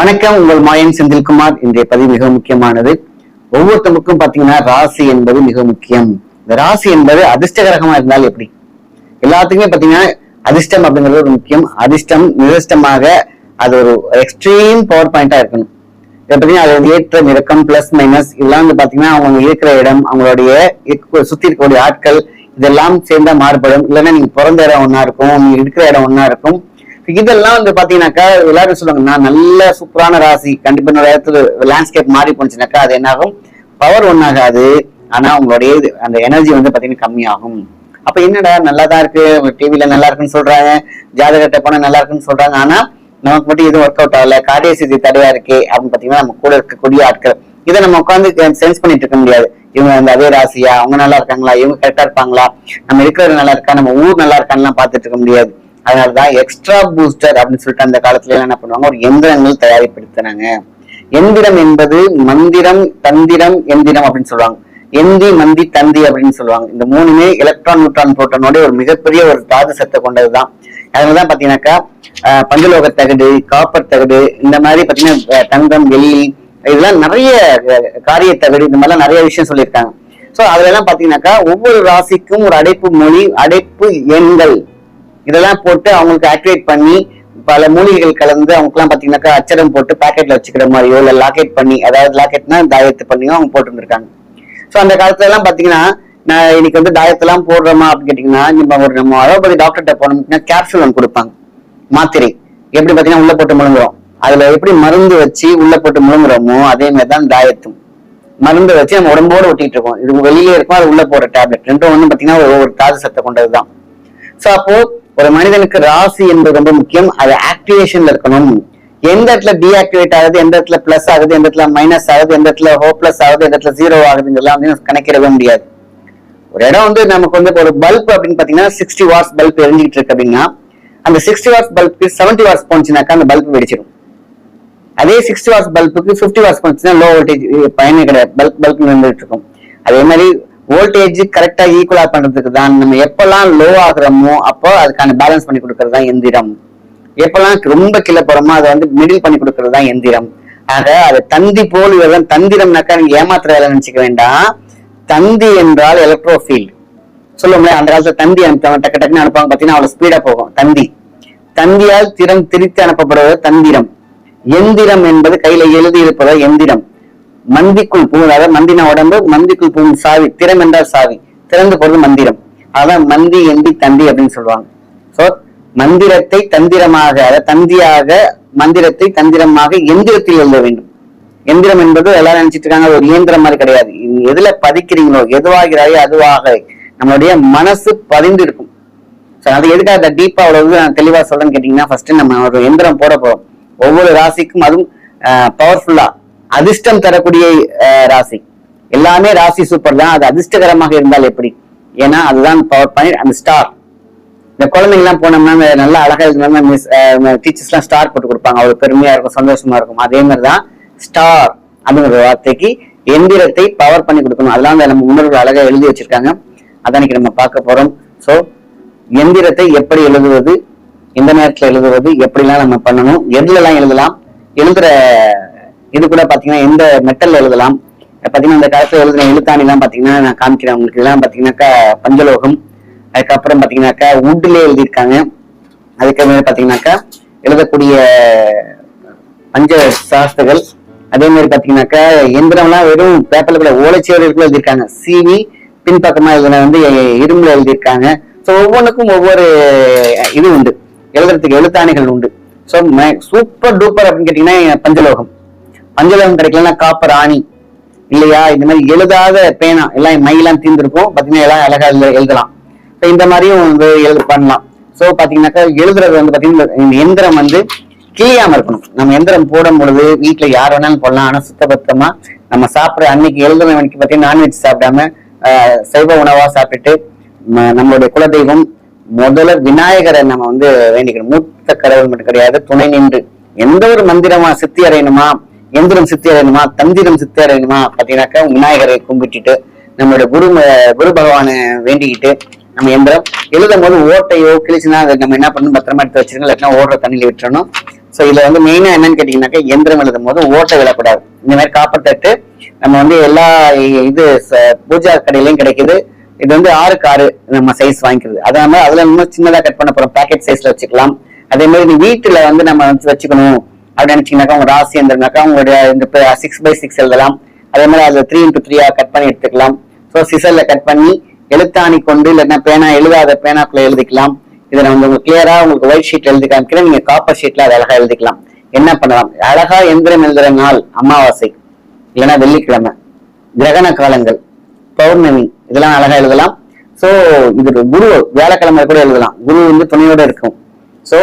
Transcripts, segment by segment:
வணக்கம் உங்கள் மாயன் செந்தில்குமார். இன்றைய பதிவு மிக முக்கியமானது. ஒவ்வொருத்தருக்கும் பாத்தீங்கன்னா ராசி என்பது மிக முக்கியம். இந்த ராசி என்பது அதிர்ஷ்டகரகமா இருந்தால் எப்படி? எல்லாத்துக்குமே பாத்தீங்கன்னா அதிர்ஷ்டம் அப்படிங்கிறது ஒரு முக்கியம். அதிர்ஷ்டம் நிரஷ்டமாக அது ஒரு எக்ஸ்ட்ரீம் பவர் பாயிண்டா இருக்கணும். இதை பார்த்தீங்கன்னா அது ஏற்ற நிறக்கம் பிளஸ் மைனஸ் இதெல்லாம் வந்து பாத்தீங்கன்னா அவங்க இருக்கிற இடம் அவங்களுடைய சுத்தி இருக்கக்கூடிய ஆட்கள் இதெல்லாம் சேர்ந்தா மாறுபடும். இல்லைன்னா நீங்க பிறந்த இடம் ஒன்னா இருக்கும் நீங்க இருக்கிற இடம் ஒன்னா இருக்கும். இதெல்லாம் வந்து பாத்தீங்கன்னாக்கா எல்லாரும் சொல்லுவாங்க நான் நல்ல சூப்பரான ராசி. கண்டிப்பா என்னோட இடத்துல லேண்ட்ஸ்கேப் மாறி போனுச்சுனாக்கா அது என்னாகும்? பவர் ஒன்னாகாது ஆனா உங்களுடைய இது- அந்த எனர்ஜி வந்து பாத்தீங்கன்னா கம்மியாகும். அப்ப என்னடா நல்லா தான் இருக்கு டிவில நல்லா இருக்குன்னு சொல்றாங்க. ஜாதகத்தை போனா நல்லா இருக்குன்னு சொல்றாங்க. ஆனா நமக்கு மட்டும் எதுவும் ஒர்க் அவுட் ஆகல. காரிய சிதி தடையா இருக்கே அப்படின்னு பாத்தீங்கன்னா நம்ம கூட இருக்கக்கூடிய ஆட்கள். இதை நம்ம உட்காந்து சென்ஸ் பண்ணிட்டு இருக்க முடியாது. இவங்க அந்த அதே ராசியா? அவங்க நல்லா இருக்காங்களா? இவங்க கரெக்டா இருப்பாங்களா? நம்ம இருக்கிறது நல்லா இருக்கா? நம்ம ஊர் நல்லா இருக்கான்னு பார்த்துட்டு இருக்க முடியாது. அதனாலதான் எக்ஸ்ட்ரா பூஸ்டர் அப்படின்னு சொல்லிட்டு அந்த காலத்துல எல்லாம் என்ன பண்ணுவாங்க? ஒரு எந்திரங்கள் தயாரிப்படுத்தினாங்க எந்திரம் என்பது மந்திரம் தந்திரம் எந்திரம் அப்படின்னு சொல்லுவாங்க. எந்தி மந்தி தந்தி அப்படின்னு சொல்லுவாங்க. இந்த மூணுமே எலக்ட்ரான் நியூட்ரான் புரோட்டனோட ஒரு மிகப்பெரிய ஒரு தாது சத்தை கொண்டதுதான். அதனாலதான் பாத்தீங்கன்னாக்கா பஞ்சலோக தகடு காப்பர் தகடு இந்த மாதிரி பாத்தீங்கன்னா தங்கம் வெள்ளி இதெல்லாம் நிறைய காரிய தகடு இந்த மாதிரிலாம் நிறைய விஷயம் சொல்லியிருக்காங்க. சோ அதுல எல்லாம் பாத்தீங்கன்னாக்கா ஒவ்வொரு ராசிக்கும் ஒரு அடைப்பு மொழி அடைப்பு எண்கள். இதெல்லாம் போட்டு அவங்களுக்கு ஆக்டிவேட் பண்ணி பல மூலிகைகள் கலந்து அவங்களுக்குலாம் பாத்தீங்கன்னாக்கா அச்சரம் போட்டு பாக்கெட்ல வச்சுக்கிற மாதிரியோ இல்ல லாக்கெட் பண்ணி அதாவது லாக்கெட்னா தாயத்து பண்ணியோ அவங்க போட்டு இருந்திருக்காங்க சோ அந்த காலத்துல எல்லாம் பாத்தீங்கன்னா நான் இன்னைக்கு வந்து தாயத்தெல்லாம் போடுறோமா அப்படின்னு கேட்டீங்கன்னா நம்ம ஒரு நம்ம அலோபதி டாக்டர்கிட்ட போனோம்னா கேப்சூல் ஒன்று கொடுப்பாங்க. மாத்திரை. எப்படி பாத்தீங்கன்னா உள்ள போட்டு முழுங்குறோம். அதுல எப்படி மருந்து வச்சு உள்ள போட்டு முழுங்குறோமோ அதே மாதிரி தான் தாயத்தும். மருந்து வச்சு நம்ம உடம்போட ஒட்டிட்டு இருக்கோம். இது வெளியே இருக்கும் அது உள்ள போற டேப்லெட் ரெண்டும் வந்து பாத்தீங்கன்னா ஒவ்வொரு தாது சத்தை கொண்டதுதான். சோ அப்போ ஒரு மனிதனுக்கு ராசி என்பது ரொம்ப முக்கியம். அது ஆக்டிவேஷன்ல இருக்கணும். எந்த இடத்துல டீஆக்டிவேட் ஆகுது எந்த இடத்துல பிளஸ் ஆகுது எந்த இடத்துல மைனஸ் ஆகுது எந்த இடத்துல ஹோப்லெஸ் ஆகுது எந்த இடத்துல ஜீரோ ஆகுதுங்கெல்லாம் வந்து கணக்கிடவே முடியாது. ஒரு இடம் வந்து நமக்கு வந்து ஒரு பல்ப் அப்படின்னு பாத்தீங்கன்னா சிக்ஸ்டி வாட்ஸ் பல்ப் எரிஞ்சிட்டு இருக்கு அப்படின்னா அந்த சிக்ஸ்டி வாட்ஸ் பல்புக்கு செவன்டி வாட்ஸ் போனுச்சுனாக்கா அந்த பல்ப் வெடிச்சிடும் அதே சிக்ஸ்டி வாட்ஸ் பல்புக்கு ஃபிஃப்டி வாட்ஸ் போனுச்சுன்னா லோ வோல்டேஜ் பயனே கிடையாது. பல்ப் பல்ப் நின்றுட்டு இருக்கும். அதே மாதிரி வோல்டேஜ் கரெக்டா ஈக்குவலா பண்றதுக்கு தான் நம்ம எப்பெல்லாம் லோ ஆகுறோமோ அப்போ அதுக்கான பேலன்ஸ் பண்ணி கொடுக்கறது தான் எந்திரம். எப்பெல்லாம் ரொம்ப கீழே போறோமோ அதை வந்து மிடில் பண்ணி கொடுக்கறது தான் எந்திரம். ஆக அது தந்தி போல் இதெல்லாம் தந்திரம்னாக்கா நீங்க ஏமாத்துற வேலை நினைச்சுக்க வேண்டாம். தந்தி என்றால் எலக்ட்ரோஃபீல்ட் சொல்லுவோம்ல அந்த காலத்துல தந்தி அனுப்புவாங்க டக்கு டக்குன்னு அனுப்புவாங்க. பாத்தீங்கன்னா அவ்வளவு ஸ்பீடா போகும். தந்தி. தந்தியால் திறம் திரித்து அனுப்பப்படுவது தந்திரம். எந்திரம் என்பது கையில எழுதி இருப்பதா எந்திரம். மந்திக்குள் பூ அதாவது மந்தின உடம்பு மந்திக்குள் பூ சாவி திறம் என்றால் சாவி திறந்து போறது மந்திரம். அதான் மந்தி எந்தி தந்தி அப்படின்னு சொல்லுவாங்க. சோ மந்திரத்தை தந்திரமாக அதாவது தந்தியாக மந்திரத்தை தந்திரமாக எந்திரத்தில் எழுத வேண்டும். எந்திரம் என்பது எல்லாரும் நினைச்சிட்டு இருக்காங்க ஒரு இயந்திரம் மாதிரி கிடையாது. நீங்க எதுல பதிக்கிறீங்களோ எதுவாகிறாயோ அதுவாக நம்மளுடைய மனசு பதிந்து இருக்கும். So, அது எதுக்காக அந்த டீப்பா அவ்வளவு நான் தெளிவா சொல்றேன்னு கேட்டீங்கன்னா ஃபர்ஸ்ட் நம்ம ஒரு எந்திரம் போட போறோம். ஒவ்வொரு ராசிக்கும் அதுவும் பவர்ஃபுல்லா அதிர்ஷ்டம் தரக்கூடிய அஹ், ராசி. எல்லாமே ராசி சூப்பர் தான். அது அதிர்ஷ்டகரமாக இருந்தால் எப்படி? ஏன்னா அதுதான் பவர் பாயிண்ட் அந்த ஸ்டார் இந்த குழந்தைங்க எல்லாம் போனோம்னா நல்லா அழகா இருந்தாலும் மிஸ் டீச்சர்ஸ்லாம் ஸ்டார் போட்டு கொடுப்பாங்க. அவ்வளவு பெருமையா இருக்கும் சந்தோஷமா இருக்கும். அதே மாதிரி தான் ஸ்டார் அப்படிங்கிற வார்த்தைக்கு எந்திரத்தை பவர் பண்ணி கொடுக்கணும். அதெல்லாம் நம்ம முன்னோர்கள் அழகா எழுதி வச்சிருக்காங்க. அதான் நம்ம பார்க்க போறோம். ஸோ எந்திரத்தை எப்படி எழுதுவது எந்த நேரத்தில் எழுதுவது எப்படிலாம் நம்ம பண்ணணும் எதுலலாம் எழுதலாம் எழுதுற இது கூட பாத்தீங்கன்னா எந்த மெட்டல் எழுதலாம்? பாத்தீங்கன்னா இந்த காலத்துல எழுதுன எழுத்தாணி எல்லாம் பாத்தீங்கன்னா நான் காமிக்கிறேன் உங்களுக்கு. இதெல்லாம் பாத்தீங்கன்னாக்கா பஞ்சலோகம். அதுக்கப்புறம் பாத்தீங்கன்னாக்கா உட்ல எழுதியிருக்காங்க. அதுக்கப்புறம் பாத்தீங்கன்னாக்கா எழுதக்கூடிய பஞ்ச சாஸ்திரங்கள். அதே மாதிரி பாத்தீங்கன்னாக்கா எந்திரம்லாம் வெறும் பேப்பர்ல கூட ஓலைச்சுவடிகளுக்குள்ள எழுதியிருக்காங்க. சீனி பின்பக்கமா எழுதுன வந்து இரும்புல எழுதியிருக்காங்க. ஸோ ஒவ்வொன்றுக்கும் ஒவ்வொரு இது உண்டு. எழுதுறதுக்கு எழுத்தாணிகள் உண்டு. ஸோ சூப்பர் டூப்பர் அப்படின்னு கேட்டீங்கன்னா பஞ்சலோகம். பஞ்சலோகம் கிடைக்கலன்னா காப்பர் ஆணி இல்லையா? இந்த மாதிரி எழுதாத பேனா. எல்லாம் மையெல்லாம் தீர்ந்துருக்கும். பாத்தீங்கன்னா எல்லாம் அழகா எழுதலாம். ஸோ இந்த மாதிரியும் வந்து எழுது பண்ணலாம். ஸோ பாத்தீங்கன்னாக்கா எழுதுறது வந்து பாத்தீங்கன்னா இந்த எந்திரம் வந்து கிழியாம இருக்கணும். நம்ம எந்திரம் போடும் பொழுது வீட்டுல யார் வேணாலும் போடலாம். ஆனா சுத்தபத்தமா நம்ம சாப்பிடுற அன்னைக்கு எழுதுன அன்னைக்கு பாத்தீங்கன்னா நான்வெஜ் சாப்பிடாம ஆஹ், சைவ உணவா சாப்பிட்டுட்டு நம்மளுடைய குலதெய்வம் முதல்ல விநாயகரை நம்ம வந்து வேண்டிக்கணும். மூத்த கடவுள் மட்டும் கிடையாது துணை நின்று எந்த ஒரு மந்திரமா சித்தி அடையணுமா எந்திரம் சித்தி அடையணுமா தந்திரம் சித்தி அடையணுமா பார்த்தீங்கன்னாக்கா விநாயகரை கும்பிட்டுட்டு நம்மளோட குரு ம- குரு பகவானை வேண்டிக்கிட்டு நம்ம எந்திரம் எழுதும் போது ஓட்டையோ கிழிச்சுன்னா அதை நம்ம என்ன பண்ணணும்? பத்திரமா எடுத்து வச்சிருக்கோம் இல்லாட்டினா ஓடுற தண்ணியில விட்டுறணும். ஸோ இதுல வந்து மெயினா என்னன்னு கேட்டீங்கன்னாக்கா எந்திரம் எழுதும் போது ஓட்டை விழக்கூடாது இந்த மாதிரி காப்பர் நம்ம வந்து எல்லா இது ச- பூஜா கடையிலையும் கிடைக்குது. இது வந்து ஆறுக்கு ஆறு நம்ம சைஸ் வாங்கிக்கிறது. அதனால அதுல இன்னும் சின்னதா கட் பண்ண போறோம். பேக்கெட் சைஸ்ல வச்சுக்கலாம். அதே மாதிரி நீ வீட்டுல வந்து நம்ம வந்து வச்சுக்கணும். அப்படின்னு நினைச்சீங்கன்னாக்கா உங்க ராசி இருந்திருந்தாக்கா உங்களுடைய இந்த சிக்ஸ் பை சிக்ஸ் எழுதலாம். அதே மாதிரி அதுல த்ரீ இன்டூ த்ரீயா கட் பண்ணி எடுத்துக்கலாம். ஸோ சிசல்ல கட் பண்ணி எழுத்தாணி கொண்டு இல்லைன்னா பேனா எழுதாத பேனாக்குள்ள எழுதிக்கலாம். இதை நான் உங்களுக்கு கிளியரா உங்களுக்கு ஒயிட் ஷீட் எழுதி காமிக்கிறேன். நீங்க காப்பர் ஷீட்ல அதை அழகா எழுதிக்கலாம். என்ன பண்ணலாம்? அழகா எந்திரம் எழுதுற நாள் அமாவாசை இல்லைன்னா வெள்ளிக்கிழமை கிரகண காலங்கள் பௌர்ணமி இதெல்லாம் அழகா எழுதலாம். சோ இது குரு வியாழக்கிழமை கூட எழுதலாம். குரு வந்து துணையோட இருக்கும். சோ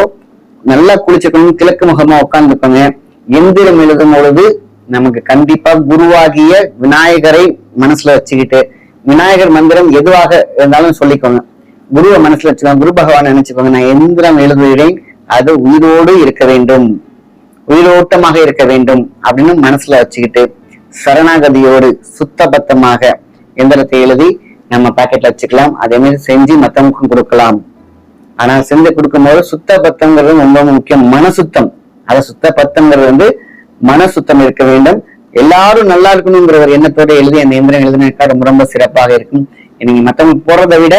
நல்லா குளிச்சுக்கணும் கிழக்கு முகமா உட்கார்ந்துக்கோங்க எந்திரம் எழுதும் பொழுது நமக்கு கண்டிப்பா குருவாகிய விநாயகரை மனசுல வச்சுக்கிட்டு விநாயகர் மந்திரம் எதுவாக இருந்தாலும் சொல்லிக்கோங்க. குருவை மனசுல வச்சுக்கோங்க. குரு பகவான் நினைச்சுக்கோங்க. நான் எந்திரம் எழுதுகிறேன். அது உயிரோடு இருக்க வேண்டும். உயிரோட்டமாக இருக்க வேண்டும் அப்படின்னு மனசுல வச்சுக்கிட்டு சரணாகதியோடு சுத்தபத்தமாக எந்திரத்தை எழுதி நம்ம பாக்கெட்ல வச்சுக்கலாம். அதே மாதிரி செஞ்சு மத்தவங்களுக்கும் கொடுக்கலாம். ஆனா செஞ்சு கொடுக்கும்போது சுத்த பத்தங்கிறது ரொம்ப முக்கியம். மன சுத்தம் அத சுத்த பத்தங்கிறது வந்து மன சுத்தம் இருக்க வேண்டும். எல்லாரும் நல்லா இருக்கணுங்கிற ஒரு எண்ணத்தோட எழுதி அந்த எந்திரம் எழுதினாக்கா ரொம்ப ரொம்ப சிறப்பாக இருக்கும். நீங்க மத்தவங்க போறதை விட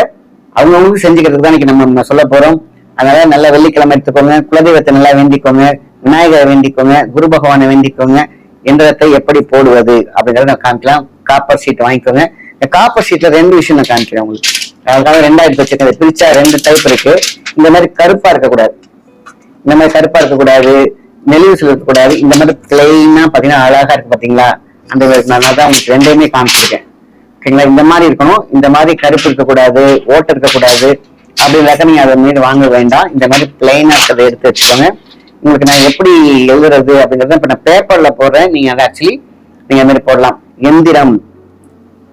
அவங்கவுங்களுக்கு செஞ்சுக்கிறதுக்கு தான் இன்னைக்கு நம்ம நம்ம சொல்ல போறோம். அதனால நல்ல வெள்ளிக்கிழமை எடுத்துக்கோங்க. குலதெய்வத்தை நல்லா வேண்டிக்கோங்க. விநாயகரை வேண்டிக்கோங்க. குரு பகவானை வேண்டிக்கோங்க. எந்திரத்தை எப்படி போடுவது அப்படிங்கறத நான் காமிக்கலாம். காப்பர் ஷீட் வாங்கிக்கோங்க. இந்த காப்பர் ஷீட்ல ரெண்டு விஷயம் நான் காமிக்கிறேன் உங்களுக்கு. அதுக்காக ரெண்டாயிரத்தி வச்சிருக்கேன் பிரிச்சா ரெண்டு டைப் இருக்கு. இந்த மாதிரி கருப்பா இருக்கக்கூடாது. இந்த மாதிரி கருப்பா இருக்கக்கூடாது. நெலிவுசில் இருக்கக்கூடாது இந்த மாதிரி பிளெயினா பாத்தீங்கன்னா அழகா இருக்கு பாத்தீங்களா? அந்த நான் தான் உங்களுக்கு ரெண்டையுமே காமிச்சிருக்கேன். ஓகேங்களா? இந்த மாதிரி இருக்கணும். இந்த மாதிரி கருப்பு இருக்கக்கூடாது. ஓட்டு இருக்கக்கூடாது. அப்படி இல்லாத நீங்க அதை மீது வாங்க வேண்டாம். இந்த மாதிரி பிளெயினா இருக்கிறத எடுத்து வச்சுக்கோங்க. உங்களுக்கு நான் எப்படி எழுதுறது அப்படிங்கறத இப்ப நான் பேப்பர்ல போடுறேன். நீங்க அதை ஆக்சுவலி நீங்க அந்த மாதிரி போடலாம். எந்திரம்.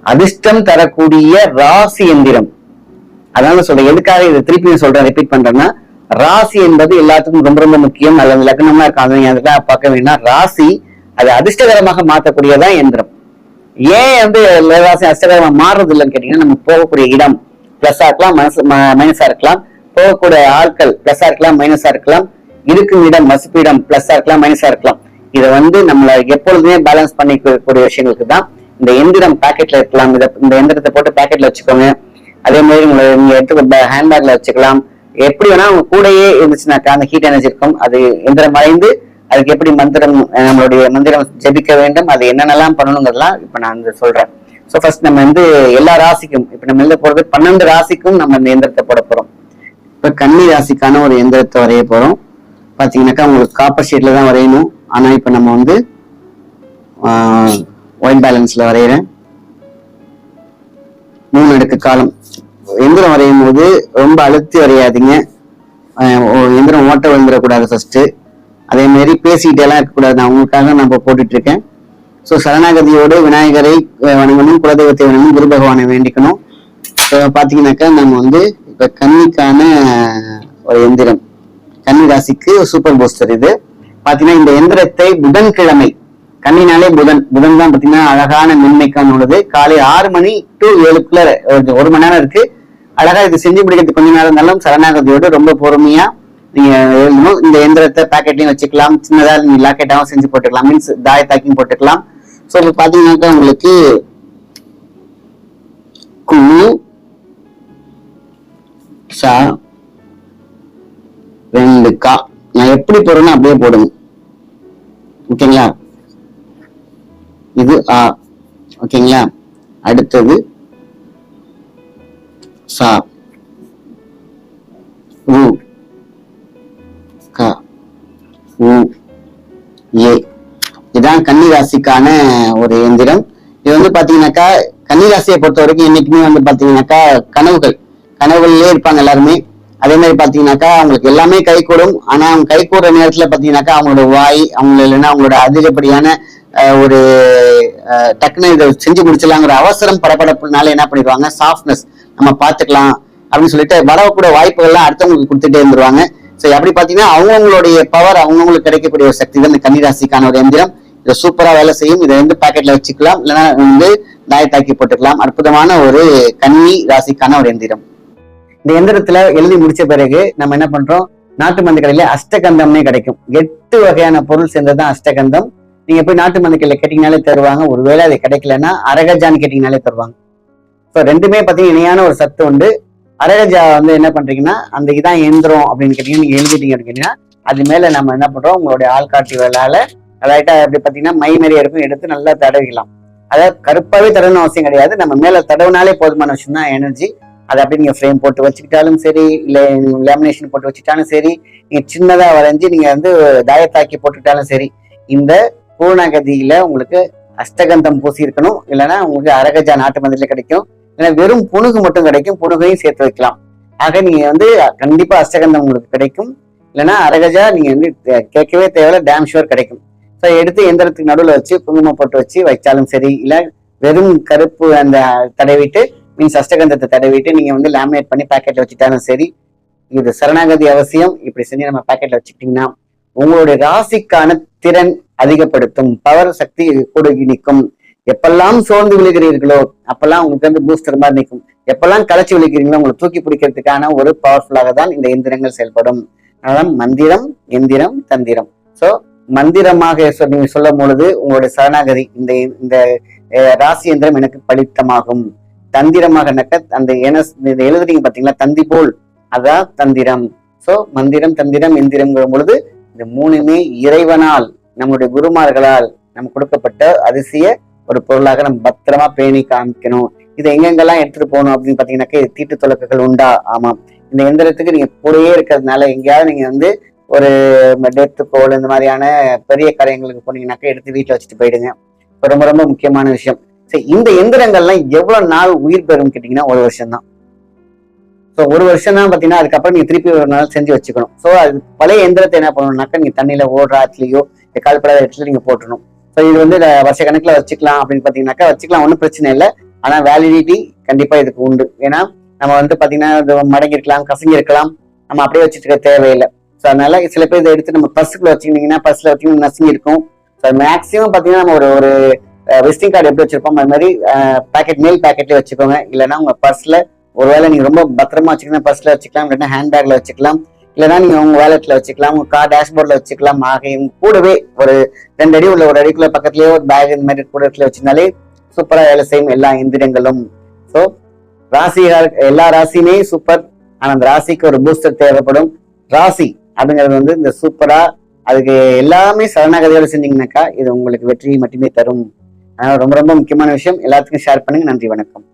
அதிர்ஷ்டம் தரக்கூடிய ராசி எந்திரம். அதனால சொல்றேன். எதுக்காக இதை திருப்பி சொல்றேன்? ரிப்பீட் பண்றேன்னா ராசி என்பது எல்லாத்துக்கும் ரொம்ப ரொம்ப முக்கியம். அல்லது லக்னமா இருக்காங்க நீங்க அதெல்லாம் பார்க்க வேண்டாம் ராசி அது அதிர்ஷ்டகரமாக மாற்றக்கூடியதான் எந்திரம். ஏன் வந்து ராசி அதிர்ஷ்டகரமா மாறுறது இல்லைன்னு கேட்டீங்கன்னா நம்ம போகக்கூடிய இடம் பிளஸ்ஸா இருக்கலாம் மனசு மைனஸா இருக்கலாம். போகக்கூடிய ஆட்கள் பிளஸ்ஸா இருக்கலாம் மைனஸா இருக்கலாம். இருக்கும் இடம் வசிப்பு இடம் பிளஸ்ஸா இருக்கலாம் மைனஸா இருக்கலாம். இதை வந்து நம்மள எப்பொழுதுமே பேலன்ஸ் பண்ணிக்கக்கூடிய விஷயங்களுக்கு தான் இந்த எந்திரம் பாக்கெட்ல இருக்கலாம். இந்த எந்திரத்தை போட்டு பாக்கெட்ல வச்சுக்கோங்க. அதே மாதிரி உங்களை நீங்க எடுத்து ஹேண்ட்பேக்ல வச்சுக்கலாம். எப்படி வேணா உங்க கூடயே இருந்துச்சுனாக்கா அந்த ஹீட் எனர்ஜி இருக்கும். அது எந்திரம் மறைந்து அதுக்கு எப்படி மந்திரம் நம்மளுடைய மந்திரம் ஜெபிக்க வேண்டும் அது என்னென்னலாம் பண்ணணுங்கிறதுலாம் இப்ப நான் வந்து சொல்றேன். சோ ஃபர்ஸ்ட் நம்ம வந்து எல்லா ராசிக்கும் இப்ப நம்ம எழுத போறது பன்னெண்டு ராசிக்கும் நம்ம இந்த எந்திரத்தை போட போறோம். இப்ப கன்னி ராசிக்கான ஒரு எந்திரத்தை வரைய போறோம். பாத்தீங்கன்னாக்கா உங்களுக்கு காப்பர் ஷீட்ல தான் வரையணும். ஆனா இப்ப நம்ம வந்து ஒயின் பேலன்ஸ்ல வரைகிறேன் மூணு அடுக்கு காலம். எந்திரம் வரையும் போது ரொம்ப அழுத்தி வரையாதீங்க. ஓ- எந்திரம் ஓட்ட விழுந்துடக்கூடாது ஃபர்ஸ்ட் அதே மாதிரி பேசிக்கிட்டே எல்லாம் இருக்கக்கூடாது. நான் உங்களுக்காக நான் இப்போ போட்டுட்டு இருக்கேன் ஸோ சரணாகதியோடு விநாயகரை வணங்கணும் குலதெய்வத்தை வணங்கணும் குரு பகவானை வேண்டிக்கணும். இப்போ பார்த்தீங்கன்னாக்கா நம்ம வந்து இப்போ கன்னிக்கான ஒரு எந்திரம். கன்னி ராசிக்கு சூப்பர் பூஸ்டர் இது. பார்த்தீங்கன்னா இந்த எந்திரத்தை புதன்கிழமை கன்னினாலே புதன். புதன் தான் பார்த்தீங்கன்னா அழகான மென்மைக்கான உள்ளது. காலை ஆறு மணி டு ஏழுக்குள்ள ஒரு- ஒரு மணி நேரம் இருக்கு. அழகா இது செஞ்சு முடிக்கிறதுக்கு கொஞ்ச நேரம் இருந்தாலும் சரணாகதியோடு ரொம்ப பொறுமையா நீங்க எழுதணும். இந்த எந்திரத்தை பாக்கெட்லயும் வச்சுக்கலாம். சின்னதா நீங்க லாக்கெட்டாவும் செஞ்சு போட்டுக்கலாம். மீன்ஸ் தாய தாக்கியும் போட்டுக்கலாம். ஸோ இப்போ பாத்தீங்கன்னாக்கா உங்களுக்கு குழு சா ரெண்டு கா. நான் எப்படி போடுறேன்னு அப்படியே போடுங்க. ஓகேங்களா? இது ஆ. ஓகேங்களா? அடுத்தது சா உ க உ ஏ இதான் கன்னிராசிக்கான ஒரு எந்திரம் இது வந்து பாத்தீங்கன்னாக்கா கன்னிராசியை பொறுத்த வரைக்கும் என்னைக்குமே வந்து பாத்தீங்கன்னாக்கா கனவுகள். கனவுகள்லயே இருப்பாங்க எல்லாருமே. அதே மாதிரி பாத்தீங்கன்னாக்கா அவங்களுக்கு எல்லாமே கை கூடும். ஆனா அவங்க கை கூடுற நேரத்துல பாத்தீங்கன்னாக்கா அவங்களோட வாய் அவங்க இல்லைன்னா அவங்களோட அதிகப்படியான ஒரு அஹ், டக்குன்னு இதை செஞ்சு முடிச்சிடலாங்கிற அவசரம் படப்படப்புனால என்ன பண்ணிடுவாங்க? சாஃப்ட்னஸ் நம்ம பாத்துக்கலாம் அப்படின்னு சொல்லிட்டு வரக்கூடிய வாய்ப்புகள்லாம் அடுத்தவங்களுக்கு கொடுத்துட்டே இருந்துருவாங்க. சோ அப்படி பாத்தீங்கன்னா அவங்கவுங்களுடைய பவர் அவங்கவுங்களுக்கு கிடைக்கக்கூடிய ஒரு சக்தி தான் இந்த கன்னிராசிக்கான ஒரு எந்திரம். இதை சூப்பரா வேலை செய்யும். இதை வந்து பாக்கெட்ல வச்சுக்கலாம். இல்லைன்னா வந்து தாயத்தாக்கி போட்டுக்கலாம். அற்புதமான ஒரு கன்னி ராசிக்கான ஒரு எந்திரம். இந்த எந்திரத்துல எழுதி முடிச்ச பிறகு நம்ம என்ன பண்றோம்? நாட்டு மருந்து கடையில அஷ்டகந்தம்னே கிடைக்கும். எட்டு வகையான பொருள் சேர்ந்ததுதான் அஷ்டகந்தம். நீங்க போய் நாட்டு மருந்து கடையில கேட்டீங்கனாலே தருவாங்க. ஒருவேளை அது கிடைக்கலன்னா அரகஜான்னு கேட்டீங்கனாலே தருவாங்க. ஸோ ரெண்டுமே பார்த்தீங்கன்னா இணையான ஒரு சத்து உண்டு. அரகஜா வந்து என்ன பண்றீங்கன்னா அந்த இதான் எந்திரம் அப்படின்னு கேட்டீங்கன்னா நீங்க எழுதிட்டீங்க அப்படின்னு கேட்டீங்கன்னா அது மேல நம்ம என்ன பண்றோம் உங்களுடைய ஆள்காட்டி வேலால லைட்டா எப்படி பார்த்தீங்கன்னா மை நிறைய இருக்கும் எடுத்து நல்லா தடவிக்கலாம். அதாவது கருப்பாவே தடவணும் அவசியம் கிடையாது. நம்ம மேல தடவினாலே போதுமான விஷயம் தான் எனர்ஜி அதை அப்படி நீங்க ஃப்ரேம் போட்டு வச்சுக்கிட்டாலும் சரி இல்ல லேமினேஷன் போட்டு வச்சுக்கிட்டாலும் சரி நீங்க சின்னதா வரைஞ்சி நீங்க வந்து தாயத்தாக்கி போட்டுக்கிட்டாலும் சரி இந்த பூர்ணகதியில உங்களுக்கு அஷ்டகந்தம் பூசி இருக்கணும் இல்லைன்னா உங்களுக்கு அரகஜா நாட்டு மந்திரில கிடைக்கும். ஏன்னா வெறும் புணுகு மட்டும் கிடைக்கும் புணுகையும் சேர்த்து வைக்கலாம். ஆக நீங்க வந்து கண்டிப்பா அஷ்டகந்தம் உங்களுக்கு கிடைக்கும். இல்லைன்னா அரகஜா நீங்க வந்து கேட்கவே தேவையில்ல டேம் ஷுவர் கிடைக்கும். ஸோ எடுத்து எந்திரத்துக்கு நடுவில் வச்சு குங்குமம் போட்டு வச்சு வச்சாலும் சரி இல்ல வெறும் கருப்பு அந்த தடவிட்டு மீன்ஸ் அஷ்டகந்தத்தை தடவிட்டு நீங்க வந்து லேமினேட் பண்ணி பேக்கெட்ல வச்சுட்டாலும் சரி இது சரணாகதி அவசியம். இப்படி செஞ்சு நம்ம பேக்கெட்ல வச்சுக்கிட்டீங்கன்னா உங்களுடைய ராசிக்கான திறன் அதிகப்படுத்தும் பவர் சக்தி கூட நிற்கும். எப்பெல்லாம் சோர்ந்து விழுகிறீர்களோ அப்பெல்லாம் உங்களுக்கு வந்து பூஸ்டர் மாதிரி நிற்கும். எப்பெல்லாம் களைச்சி விழுகிறீங்களோ உங்களை தூக்கி பிடிக்கிறதுக்கான ஒரு பவர்ஃபுல்லாக தான் இந்த எந்திரங்கள் செயல்படும். அதனால மந்திரம் எந்திரம் தந்திரம். சோ மந்திரமாக நீங்க சொல்லும் பொழுது உங்களுடைய சரணாகதி இந்த இந்த ராசி எந்திரம் எனக்கு பலித்தமாகும். தந்திரமாக நக்க அந்த என இந்த எழுதுறீங்க பாத்தீங்களா? தந்தி போல். அதான் தந்திரம். சோ மந்திரம் தந்திரம் எந்திரம்ங்கிற பொழுது இந்த மூணுமே இறைவனால் நம்முடைய குருமார்களால் நம்ம கொடுக்கப்பட்ட அதிசய ஒரு பொருளாக நம்ம பத்திரமா பேணி காமிக்கணும். இதை எங்கெங்கெல்லாம் எடுத்துட்டு போகணும் அப்படின்னு பாத்தீங்கன்னாக்கா தீட்டு தொலக்குகள் உண்டா? ஆமாம் இந்த எந்திரத்துக்கு நீங்க கூடயே இருக்கிறதுனால எங்கேயாவது நீங்க வந்து ஒரு டெத்து கோல் இந்த மாதிரியான பெரிய காரியங்களுக்கு போனீங்கன்னாக்கா எடுத்து வீட்டில் வச்சுட்டு போயிடுங்க. ரொம்ப ரொம்ப முக்கியமான விஷயம். சரி இந்த எந்திரங்கள்லாம் எவ்வளவு நாள் உயிர் பெறும் கேட்டீங்கன்னா ஒரு வருஷம் தான் ஸோ ஒரு வருஷம் தான் பார்த்தீங்கன்னா அதுக்கப்புறம் நீங்க திருப்பி ஒரு நாள் செஞ்சு வச்சுக்கணும். ஸோ அது பழைய எந்திரத்தை என்ன பண்ணணும்னாக்கா நீங்க தண்ணியில ஓடுற ஆற்றுலையோ கால்படாத இடத்துல நீங்க போட்டணும் ஸோ இது வந்து வருஷ கணக்கில் வச்சுக்கலாம் அப்படின்னு பார்த்தீங்கன்னாக்கா வச்சுக்கலாம் ஒன்றும் பிரச்சனை இல்லை. ஆனால் வேலிடிட்டி கண்டிப்பாக இதுக்கு உண்டு. ஏன்னா நம்ம வந்து பார்த்தீங்கன்னா இது மடங்கி இருக்கலாம் கசங்கி இருக்கலாம் நம்ம அப்படியே வச்சுட்டு இருக்க தேவையில்லை. ஸோ அதனால சில பேர் இதை எடுத்து நம்ம பர்ஸுக்குள்ள வச்சுக்கிட்டீங்கன்னா பர்ஸில் வச்சீங்கன்னா நசுங்கி இருக்கும் ஸோ மேக்ஸிமம் பார்த்தீங்கன்னா நம்ம ஒரு ஒரு விசிட்டிங் கார்டு எப்படி வச்சிருப்போம் அது மாதிரி பேக்கெட் மெயில் பேக்கெட்லேயே வச்சுக்கோங்க. இல்லைன்னா உங்கள் பர்ஸில் ஒருவேளை நீங்கள் ரொம்ப பத்திரமா வச்சுக்கணும் பர்ஸில் வச்சுக்கலாம் இல்லைன்னா ஹேண்ட் பேக்கில் வச்சுக்கலாம். இல்லைன்னா நீங்க உங்கள் வேலெட்ல வச்சுக்கலாம் உங்கள் கார் டேஷ்போர்ட்ல வச்சுக்கலாம். ஆகையும் கூடவே ஒரு ரெண்டு அடி உள்ள ஒரு அடிக்குள்ள பக்கத்துலயே ஒரு பேக் இந்த மாதிரி கூட இடத்துல வச்சுருந்தாலே சூப்பராக வேலை செய்யும் எல்லா எந்திரங்களும் ஸோ ராசிகள் எல்லா ராசியுமே சூப்பர் ஆனால் அந்த ராசிக்கு ஒரு பூஸ்டர் தேவைப்படும். ராசி அப்படிங்கிறது வந்து இந்த சூப்பராக அதுக்கு எல்லாமே சரணாகதியோடு செஞ்சீங்கன்னாக்கா இது உங்களுக்கு வெற்றியை மட்டுமே தரும். அதனால் ரொம்ப ரொம்ப முக்கியமான விஷயம். எல்லாத்துக்கும் ஷேர் பண்ணுங்க. நன்றி வணக்கம்.